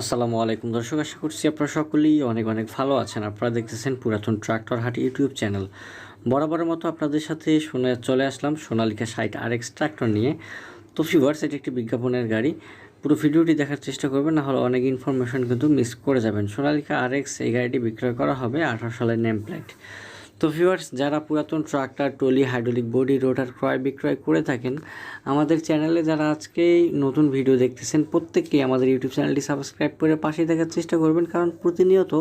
আসসালামু আলাইকুম দর্শক, আশা করছি আপনারা সকলেই অনেক অনেক ভালো আছেন। আপনারা দেখতেছেন পুরাতন ট্রাক্টর হাট ইউটিউব চ্যানেল। বরাবরের মতো আপনাদের সাথে শুনে চলে আসলাম সোনালিকা সাইট আর এক্স ট্রাক্টর নিয়ে। তো ফিভার্স এটি একটি বিজ্ঞাপনের গাড়ি। পুরো ভিডিওটি দেখার চেষ্টা করবেন, না হলে অনেক ইনফরমেশন কিন্তু মিস করে যাবেন। সোনালিকা আর এক্স এই গাড়িটি বিক্রয় করা হবে আঠারো সালের নেম প্লেট। তো ভিউয়ার্স যারা পুরাতন tractor, trolley, hydraulic body, rotor ক্রয় বিক্রয় করে থাকেন, আমাদের চ্যানেলে যারা আজকেই নতুন ভিডিও দেখতেছেন, প্রত্যেককেই আমাদের ইউটিউব চ্যানেলটি সাবস্ক্রাইব করে পাশে দেখার চেষ্টা করবেন। কারণ প্রতিনিয়ত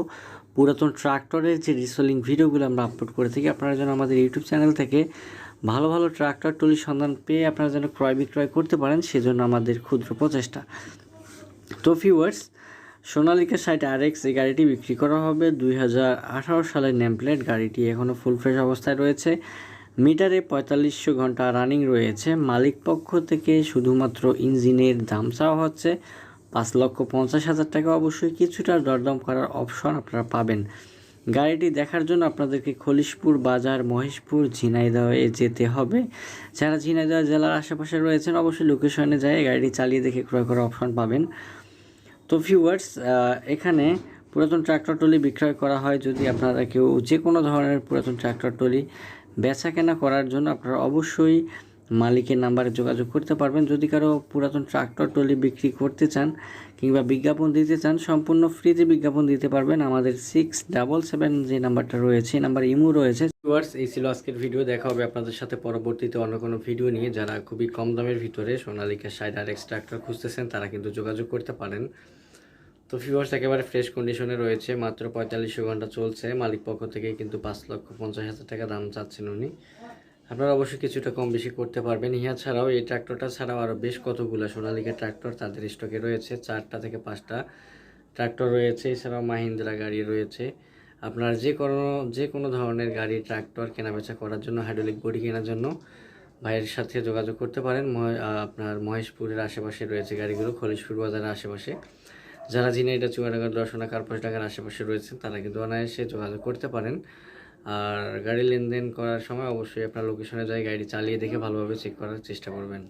পুরাতন ট্রাক্টরের যে রিসোলিং ভিডিওগুলো আমরা আপলোড করে থাকি, আপনারা যেন আমাদের ইউটিউব চ্যানেল থেকে ভালো ভালো ট্রাক্টর টলির সন্ধান পেয়ে আপনারা যেন ক্রয় বিক্রয় করতে পারেন, সেজন্য আমাদের ক্ষুদ্র প্রচেষ্টা। তো ভিউয়ার্স সোনালিকা সাইট আর এক্স এই গাড়িটি বিক্রি করা হবে। দুই হাজার আঠারো সালের নেমপ্লেট গাড়িটি এখনও ফুল ফ্রেশ অবস্থায় রয়েছে। মিটারে পঁয়তাল্লিশশো ঘণ্টা রানিং রয়েছে। মালিক পক্ষ থেকে শুধুমাত্র ইঞ্জিনের দাম চাওয়া হচ্ছে। পাঁচ লক্ষ পঞ্চাশ হাজার টাকা। অবশ্যই কিছুটা দরদাম করার অপশন আপনারা পাবেন। গাড়িটি দেখার জন্য আপনাদেরকে খলিশপুর বাজার, মহেশপুর, ঝিনাইদহে যেতে হবে। যারা ঝিনাইদহ জেলার আশেপাশে রয়েছেন, অবশ্যই লোকেশনে যায় গাড়িটি চালিয়ে দেখে ক্রয় করার অপশন পাবেন। তো ভিউয়ার্স এখানে পুরাতন ট্রাক্টর টলি বিক্রয় করা হয় যদি আপনারা কেউ যে কোনো ধরনের পুরাতন ট্রাক্টর টলি বেচা কেনা করার জন্য, আপনারা অবশ্যই মালিকের নাম্বারে যোগাযোগ করতে পারবেন। যদি কারও পুরাতন ট্রাক্টর টলি বিক্রি করতে চান কিংবা বিজ্ঞাপন দিতে চান, সম্পূর্ণ ফ্রিতে বিজ্ঞাপন দিতে পারবেন। আমাদের সিক্স ডাবল সেভেন যে নাম্বারটা রয়েছে, এই নাম্বার ইমো রয়েছে। ভিউয়ার্স এই ছিল আজকের ভিডিও দেখা হবে আপনাদের সাথে পরবর্তীতে অন্য কোনো ভিডিও নিয়ে। যারা খুবই কম দামের ভিতরে সোনালিকা সাইড আর এক্স ট্রাক্টর খুঁজতেছেন, তারা কিন্তু যোগাযোগ করতে পারেন। তো ফিভার্স একেবারে ফ্রেশ কন্ডিশনে রয়েছে, মাত্র পঁয়তাল্লিশশো ঘণ্টা চলছে। মালিক পক্ষ থেকে কিন্তু পাঁচ লক্ষ পঞ্চাশ হাজার টাকা দাম চাচ্ছেন উনি। আপনারা অবশ্যই কিছুটা কম বেশি করতে পারবেন। ইহা ছাড়াও এই ট্র্যাক্টরটা ছাড়াও আরও বেশ কতগুলো সোনালিকা ট্র্যাক্টর তাদের স্টকে রয়েছে। চারটা থেকে পাঁচটা ট্র্যাক্টর রয়েছে। এছাড়াও মাহিন্দ্রা গাড়ি রয়েছে। আপনার যে কোনো যে কোনো ধরনের গাড়ি ট্র্যাক্টর কেনাবেচা করার জন্য হাইড্রোলিক বডি কেনার জন্য ভাইয়ের সাথে যোগাযোগ করতে পারেন। আপনার মহেশপুরের আশেপাশে রয়েছে গাড়িগুলো, খলিশপুর বাজারের আশেপাশে। যারা ঝিনাইদা চুয়াডাঙ্গা দর্শনা কার্পাস ডাঙ্গার আশেপাশে রয়েছেন, তারা কিন্তু অনায়াসে যোগাযোগ করতে পারেন। আর গাড়ি লেনদেন করার সময় অবশ্যই আপনার লোকেশনে যাই, গাড়ি চালিয়ে দেখে ভালোভাবে চেক করার চেষ্টা করবেন।